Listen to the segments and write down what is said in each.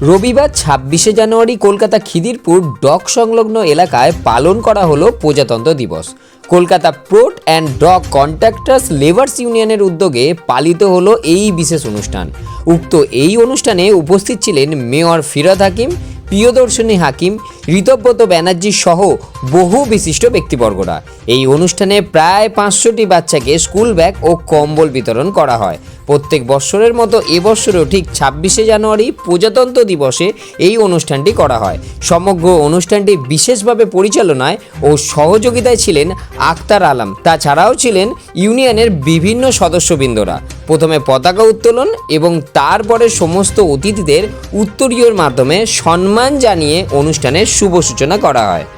রবিবার ছাব্বিশে জানুয়ারি কলকাতা খিদিরপুর ডক সংলগ্ন এলাকায় পালন করা হলো প্রজাতন্ত্র দিবস। Kolkata port and dock contractors labours ইউনিয়নের উদ্যোগে পালিত হলো এই বিশেষ অনুষ্ঠান। উক্ত এই অনুষ্ঠানে উপস্থিত ছিলেন মেয়র ফিরাদ হাকিম, প্রিয়দর্শনী হাকিম, ঋতব্রত ব্যানার্জি সহ বহু বিশিষ্ট ব্যক্তিবর্গরা। এই অনুষ্ঠানে প্রায় পাঁচশোটি বাচ্চাকে স্কুল ব্যাগ ও কম্বল বিতরণ করা হয়। প্রত্যেক বৎসরের মতো এবছরও ঠিক ছাব্বিশে জানুয়ারি প্রজাতন্ত্র দিবসে এই অনুষ্ঠানটি করা হয়। সমগ্র অনুষ্ঠানটি বিশেষভাবে পরিচালনায় ও সহযোগিতায় ছিলেন আক্তার আলম। তাছাড়াও ছিলেন ইউনিয়নের বিভিন্ন সদস্যবৃন্দরা। প্রথমে পতাকা উত্তোলন এবং তারপরে সমস্ত অতিথিদের উত্তরীয়র মাধ্যমে সম্মান জানিয়ে অনুষ্ঠানের শুভ সূচনা করা হয়।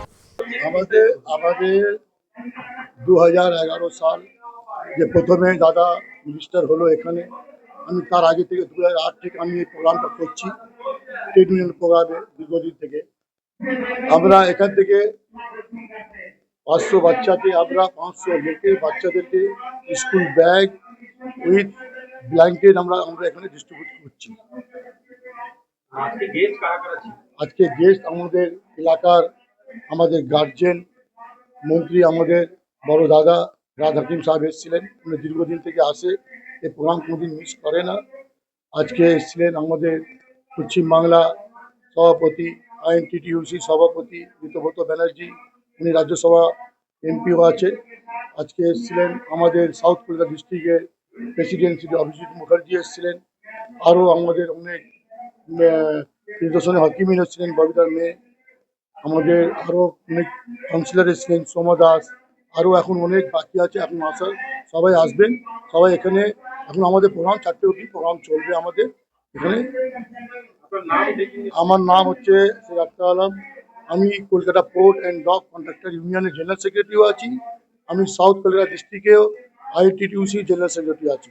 আমাদের আমাদের দু হাজার এগারো সাল যে প্রথমে দাদা মিনিস্টার হলো এখানে আমি তার আগে থেকে দু হাজার আট থেকে আমি এই প্রোগ্রামটা করছি ট্রেড ইউনিয়ন প্রোগ্রামে দীর্ঘদিন থেকে। আমরা এখান থেকে পাঁচশো বাচ্চাকে আমরা পাঁচশো লোকে বাচ্চাদেরকে স্কুল ব্যাগ উইথ ব্ল্যাঙ্কেট আমরা আমরা এখানে ডিস্ট্রিবিউট করছি। আজকে গেস্ট আমাদের এলাকার আমাদের গার্জেন মন্ত্রী আমাদের বড় দাদা রাজ হাকিম সাহেব এসেছিলেন। উনি দীর্ঘদিন থেকে আসে এই প্রোগ্রাম কোনোদিন মিস করে না। আজকে এসেছিলেন আমাদের পশ্চিমবাংলা সভাপতি, আইএনটিটিউসি সভাপতি ঋতব্রত ব্যানার্জি। উনি রাজ্যসভা এমপিও আছেন। আজকে এসেছিলেন আমাদের সাউথ কলকাতা ডিস্ট্রিক্টের প্রেসিডেন্ট শ্রী অভিজিৎ মুখার্জি এসেছিলেন। আরও আমাদের অনেক নিদর্শনে হকিমিন এসেছিলেন, ববিতার মেয়ে। আমাদের আরও অনেক কাউন্সিলর এসেছিলেন সোমা দাস আরও এখন অনেক বাকি আছে, এখন আসার, সবাই আসবেন, সবাই এখানে, এখন আমাদের প্রোগ্রাম চারটে অব্দি প্রোগ্রাম চলবে আমাদের এখানে। আমার নাম হচ্ছে আক্তার আলম, আমি Kolkata port and dock contractor ইউনিয়নের জেনারেল সেক্রেটারিও আছি, আমি সাউথ কলকাতা ডিস্ট্রিক্টেও আইটিটিউসি জেনারেল সেক্রেটারি আছি।